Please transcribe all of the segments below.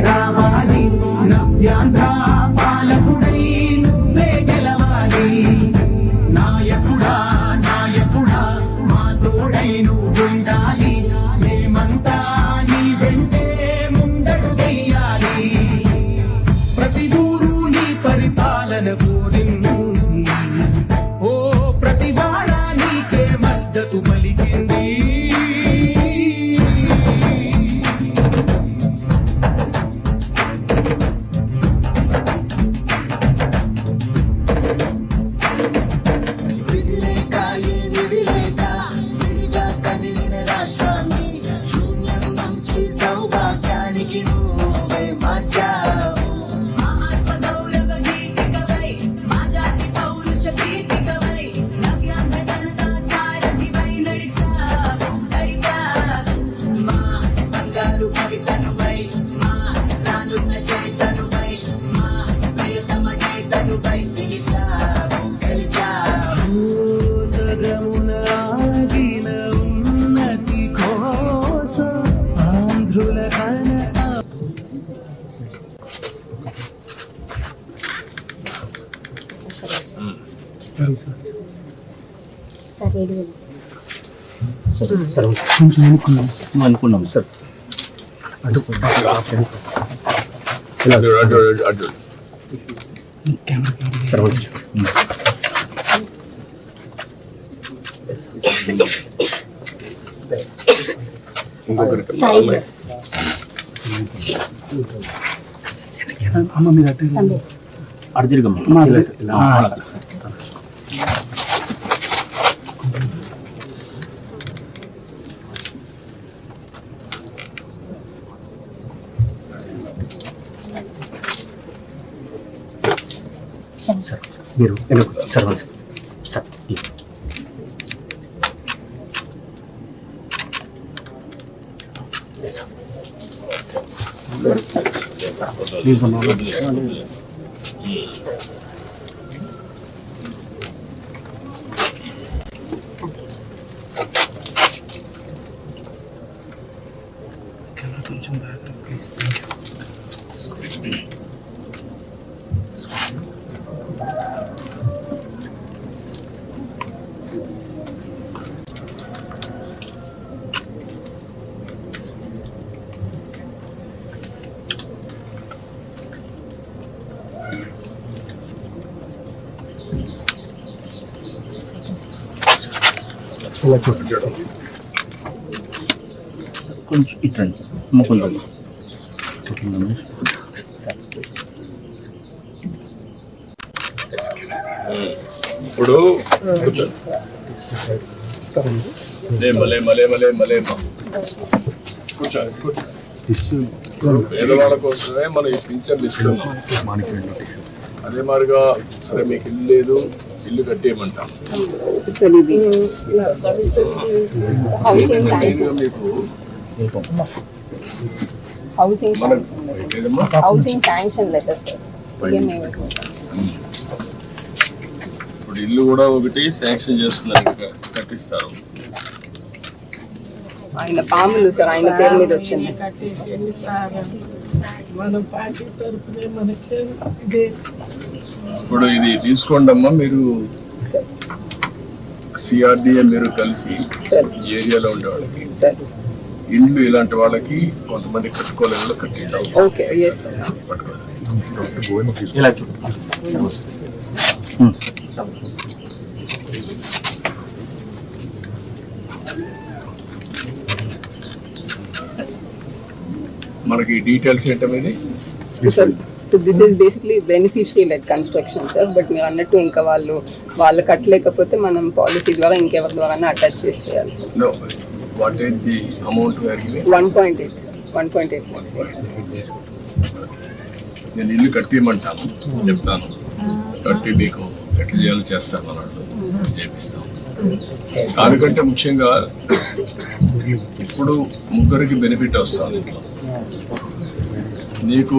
రావాలి నవ్యాంధ్ర అనుకున్నాం సార్ అటు అటు అటు అటు ఇంకొకరికి అమ్మాయి. అమ్మ మీరు అట్టే అర్జునమ్మ మీరు వెనక్కు సర్వంత్ సార్ ప్లీజ్ అమ్మా కొంచెం బ్యాక్ ప్లీజ్ ఇలా చూడండి కొంచెం ఇప్పుడు కూర్చోండి కూర్చోండి పేదవాళ్ళ కోసమే మనం ఈ పింఛన్లు ఇస్తున్నాం. అదే మాదిరిగా సరే మీకు ఇల్లు లేదు ఇల్లు కట్టేయమంటాం. మీకు హౌసింగ్ శాంక్షన్ లెటర్ ఇప్పుడు ఇల్లు కూడా ఒకటి శాంక్షన్ చేస్తున్నారు కట్టిస్తారు. ఆయన పాములు సార్ ఆయన పేరు మీద వచ్చింది. కట్టేసింది సార్. మన పార్టీ తరపునే మనకి ఇదే. ఇప్పుడు ఇది తీసుకోండి అమ్మా మీరు సార్. సిఆర్డిఏ మీరు కలిసి ఏరియాలో ఉండే వాళ్ళకి సార్. ఇండ్లు ఇలాంటి వాళ్ళకి కొంతమంది చూడండి మనకి డీటెయిల్స్ ఏంటనేది sir so this is basically beneficiary led construction sir but మీరు అన్నట్టు ఇంకా వాళ్ళు వాళ్ళు కట్టలేకపోతే మనం పాలసీ ద్వారా ఇంకెవరి ద్వారా అటాచ్ చేసి చేయాలి sir one point eight one point eight నేను ఇల్లు కట్టియమంటాను చెప్తాను. కట్టి మీకు ఎట్లా చేయాలో చేస్తాను అన్నాడు చేపిస్తాం దానికంటే ముఖ్యంగా ఇప్పుడు ముగ్గురికి బెనిఫిట్ వస్తుంది ఇంట్లో. నీకు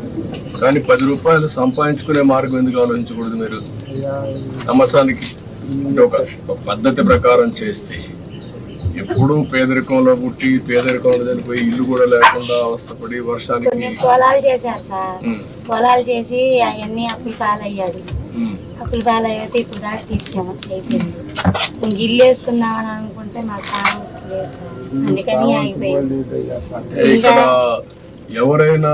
కానీ పది రూపాయలు సంపాదించుకునే మార్గం ఎందుకు ఆలోచించకూడదు మీరు? సంవత్సరానికి అంటే ఒక పద్ధతి ప్రకారం చేస్తే ఎప్పుడూ పేదరికంలో పుట్టి పేదరికంలో చనిపోయి ఇల్లు కూడా లేకుండా అవస్థపడి వర్షానికి పొలాలు చేశారు సార్. పొలాలు చేసి అవన్నీ అప్పులు పాలయ్యాడు. అప్పులు పాలయ్యితే ఇప్పుడు దాకా తీర్చాము అయిపోయింది. ఇంక ఇల్లు వేసుకుందామని అనుకుంటే మా లేదు సార్. అందుకని ఆగిపోయింది ఇక్కడ ఎవరైనా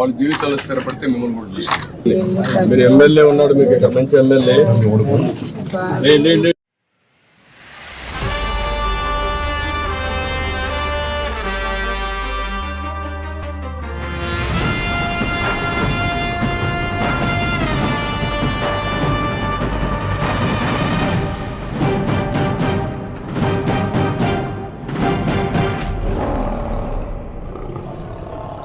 వాళ్ళ జీవితాలు స్థిరపడితే మిమ్మల్ని కూడా చూస్తారు మీరు ఎమ్మెల్యే ఉన్నాడు మీకు ఇక్కడ మంచి ఎమ్మెల్యే.